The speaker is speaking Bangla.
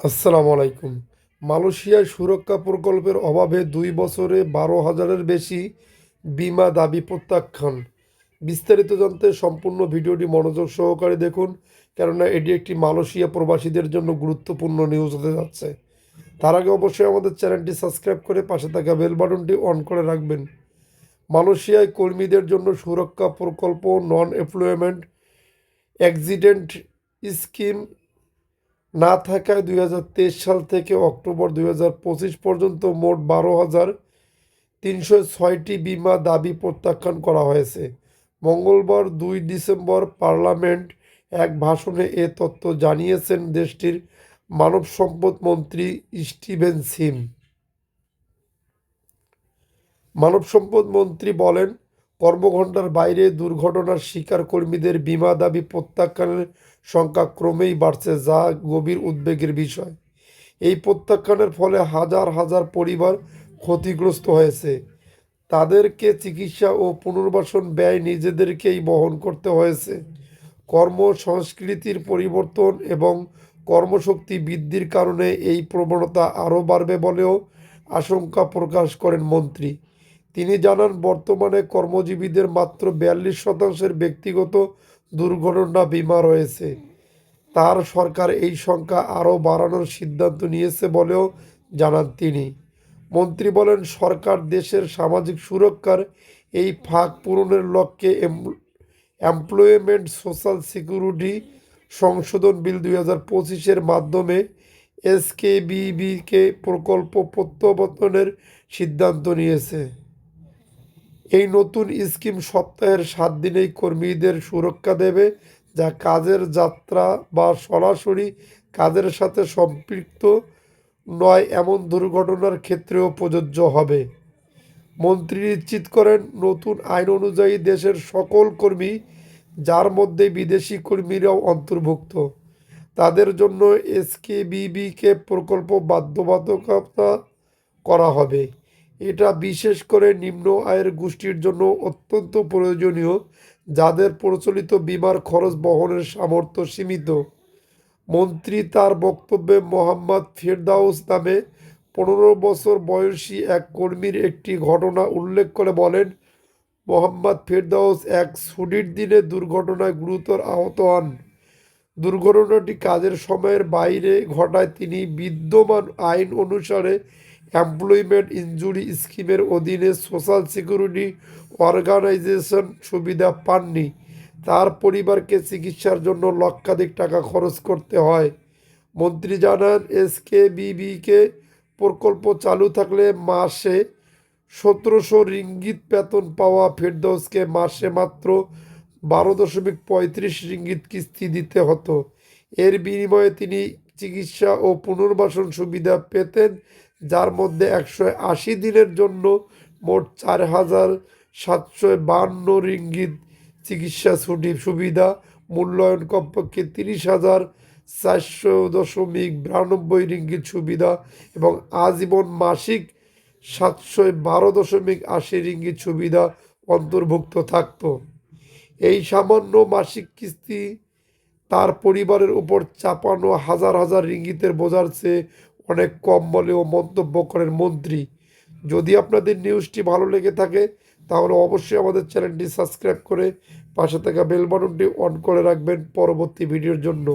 আসসালামু আলাইকুম। মালয়েশিয়ায় সুরক্ষা প্রকল্পের অভাবে দুই বছরে বারো হাজারের বেশি বিমা দাবি প্রত্যাখ্যান। বিস্তারিত জানতে সম্পূর্ণ ভিডিওটি মনোযোগ সহকারে দেখুন, কেননা এটি একটি মালয়েশিয়া প্রবাসীদের জন্য গুরুত্বপূর্ণ নিউজ হতে যাচ্ছে। তার আগে অবশ্যই আমাদের চ্যানেলটি সাবস্ক্রাইব করে পাশে থাকা বেল বাটনটি অন করে রাখবেন। মালয়েশিয়ায় কর্মীদের জন্য সুরক্ষা প্রকল্প নন এমপ্লয়মেন্ট অ্যাক্সিডেন্ট স্কিম না থাকায় দুই হাজার তেইশ সাল থেকে অক্টোবর দুই হাজার পঁচিশ পর্যন্ত মোট বারো হাজার তিনশো ছয়টি বিমা দাবি প্রত্যাখ্যান করা হয়েছে। মঙ্গলবার দুই ডিসেম্বর পার্লামেন্ট এক ভাষণে এ তথ্য জানিয়েছেন দেশটির মানব সম্পদ মন্ত্রী স্টিভেন সিম। মানব সম্পদ মন্ত্রী বলেন কর্মঘণ্টার বাইরে দুর্ঘটনার শিকার কর্মীদের বিমা দাবি প্রত্যাখ্যানের সংখ্যা ক্রমেই বাড়ছে, যা গভীর উদ্বেগের বিষয়। এই প্রত্যাখ্যানের ফলে হাজার হাজার পরিবার ক্ষতিগ্রস্ত হয়েছে। তাদেরকে চিকিৎসা ও পুনর্বাসন ব্যয় নিজেদেরকেই বহন করতে হয়েছে। কর্ম সংস্কৃতির পরিবর্তন এবং কর্মশক্তি বৃদ্ধির কারণে এই প্রবণতা আরও বাড়বে বলেও আশঙ্কা প্রকাশ করেন মন্ত্রী। তিনি জানান, বর্তমানে কর্মজীবীদের মাত্র বিয়াল্লিশ শতাংশের ব্যক্তিগত দুর্ঘটনা বিমা রয়েছে। তার সরকার এই সংখ্যা আরও বাড়ানোর সিদ্ধান্ত নিয়েছে বলেও জানান তিনি। মন্ত্রী বলেন, সরকার দেশের সামাজিক সুরক্ষার এই ফাঁক পূরণের লক্ষ্যে এমপ্লয়মেন্ট সোশ্যাল সিকিউরিটি সংশোধন বিল দুই হাজার পঁচিশের মাধ্যমে এসকেবিবিকে প্রকল্প প্রত্যাবর্তনের সিদ্ধান্ত নিয়েছে। এই নতুন স্কিম সপ্তাহের সাত দিনেই কর্মীদের সুরক্ষা দেবে, যা কাজের যাত্রা বা সরাসরি কাজের সাথে সম্পৃক্ত নয়, এমন দুর্ঘটনার ক্ষেত্রেও প্রযোজ্য হবে। মন্ত্রী নিশ্চিত করেন, নতুন আইন অনুযায়ী দেশের সকল কর্মী, যার মধ্যে বিদেশি কর্মীরাও অন্তর্ভুক্ত, তাদের জন্য এসকেবিবিকে প্রকল্প বাধ্যবাধকতা করা হবে। এটা বিশেষ করে নিম্ন আয়ের গোষ্ঠীর জন্য অত্যন্ত প্রয়োজনীয়, যাদের প্রচলিত বিমার খরচ বহনের সামর্থ্য সীমিত। মন্ত্রী তার বক্তব্যে মোহাম্মদ ফেরদাউস নামে পনেরো বছর বয়সী এক কর্মীর একটি ঘটনা উল্লেখ করে বলেন, মোহাম্মদ ফেরদাউস এক ছুটির দিনে দুর্ঘটনায় গুরুতর আহত হন। দুর্ঘটনাটি কাজের সময়ের বাইরে ঘটায় তিনি বিদ্যমান আইন অনুসারে এমপ্লয়মেন্ট ইনজুরি স্কিমের অধীনে সোশ্যাল সিকিউরিটি অর্গানাইজেশন সুবিধা পাননি। তার পরিবারকে চিকিৎসার জন্য লক্ষাধিক টাকা খরচ করতে হয়। মন্ত্রী জানান, এসকেবিবিকে প্রকল্প চালু থাকলে মাসে সতেরোশো রিঙ্গিত বেতন পাওয়া ফেরদৌসকে মাসে মাত্র বারো দশমিক পঁয়ত্রিশ রিঙ্গিত কিস্তি দিতে হতো। এর বিনিময়ে তিনি চিকিৎসা ও পুনর্বাসন সুবিধা পেতেন যার মধ্যে একশো আশি দিনের জন্য মোট চার হাজার সাতশো বান্ন রিঙ্গিত চিকিৎসা ছুটি সুবিধা, মূল্যায়ন কমপক্ষে তিরিশ হাজার চারশো দশমিক বিরানব্বই রিঙ্গিত সুবিধা এবং আজীবন মাসিক সাতশো বারো দশমিক আশি রিঙ্গিত সুবিধা অন্তর্ভুক্ত থাকত। এই সামান্য মাসিক কিস্তি তার পরিবারের উপর চাপানো হাজার হাজার রিঙ্গিতের বোঝার চেয়ে অনেক কম বলে ও মন্তব্য করেন মন্ত্রী। যদি আপনাদের নিউজটি ভালো লেগে থাকে, তাহলে অবশ্যই আমাদের চ্যানেলটি সাবস্ক্রাইব করে পাশে থাকা বেল বাটনটি অন করে রাখবেন পরবর্তী ভিডিওর জন্য।